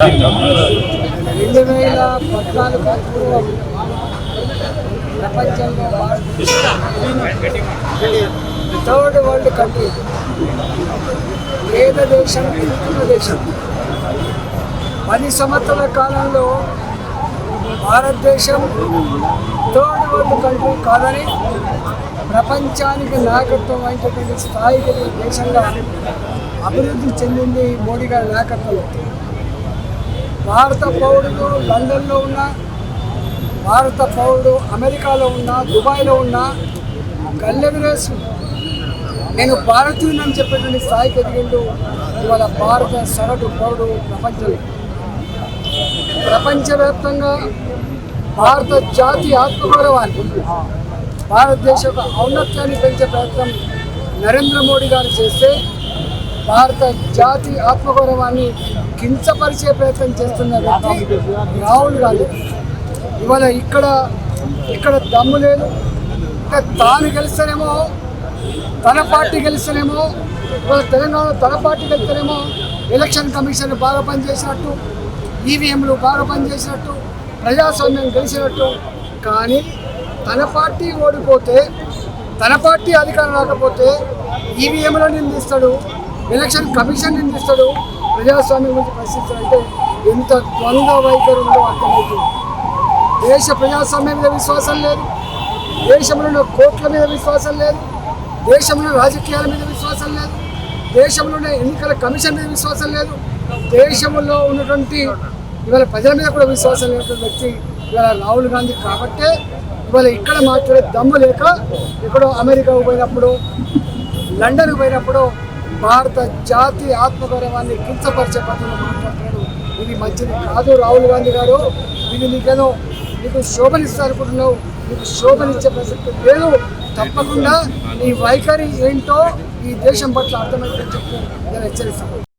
audio రెండు వేల పద్నాలుగు పూర్వం ప్రపంచంలో థర్డ్ వరల్డ్ కంట్రీ. పేద దేశం దేశం. పది సంవత్సరాల కాలంలో భారతదేశం థర్డ్ వరల్డ్ కంట్రీ కాదని ప్రపంచానికి నాయకత్వం అయినటువంటి స్థాయికి దేశంగా అభివృద్ధి చెందింది మోడీ గారి నాయకత్వంలో. భారత పౌరుడు లండన్లో ఉన్న భారత పౌరుడు అమెరికాలో ఉన్న దుబాయ్లో ఉన్న గల్లెవిరేస్ నేను భారతీయుని చెప్పేటువంటి స్థాయికి ఎదిగిండు ఇవాళ భారత సగటు పౌరుడు ప్రపంచంలో. ప్రపంచవ్యాప్తంగా భారత జాతి ఆత్మగౌరవాన్ని భారతదేశ ఔన్నత్యాన్ని పెంచే ప్రయత్నం నరేంద్ర మోడీ గారు చేస్తే భారత జాతి ఆత్మగౌరవాన్ని కించపరిచే ప్రయత్నం చేస్తున్న వ్యక్తి రాహుల్ గాంధీ. ఇవాళ ఇక్కడ ఇక్కడ దమ్ము లేదు. తాను గెలిస్తేనేమో తన పార్టీ గెలిస్తేనేమో ఇవాళ తెలంగాణ తన పార్టీ గెలిస్తేనేమో ఎలక్షన్ కమిషన్ బాగా పనిచేసినట్టు ఈవీఎంలు బాగా పనిచేసినట్టు ప్రజాస్వామ్యం గెలిచినట్టు. కానీ తన పార్టీ ఓడిపోతే తన పార్టీ అధికారం రాకపోతే ఈవీఎంలో నిందిస్తాడు ఎలక్షన్ కమిషన్ నిందిస్తాడు. ప్రజాస్వామ్యం గురించి ప్రశ్నిస్తాడు అంటే ఎంత ద్వంద్వ వైఖరి ఉందో అర్థమవుతుంది. దేశ ప్రజాస్వామ్యం మీద విశ్వాసం లేదు. దేశంలో కోట్ల మీద విశ్వాసం లేదు. దేశంలో రాజకీయాల మీద విశ్వాసం లేదు. దేశంలోనే ఎన్నికల కమిషన్ మీద విశ్వాసం లేదు. దేశంలో ఉన్నటువంటి ఇవాళ ప్రజల మీద కూడా విశ్వాసం లేనటువంటి వ్యక్తి ఇవాళ రాహుల్ గాంధీ కాబట్టే ఇవాళ ఇక్కడ మాట్లాడే దమ్ము లేక ఎక్కడో అమెరికాకు పోయినప్పుడు లండన్కు పోయినప్పుడు భారత జాతి ఆత్మగౌరవాన్ని కించపరిచే పద్ధతిలో మాట్లాడుతున్నాడు ఇది మంచిది కాదు రాహుల్ గాంధీ గారు. ఇది నీకేదో నీకు శోభనిస్తా అనుకుంటున్నావు నీకు శోభనిచ్చే ప్రసక్తి లేదు. తప్పకుండా నీ వైఖరి ఏంటో ఈ దేశం పట్ల అర్థమైతే చెప్పి నేను హెచ్చరిస్తాను.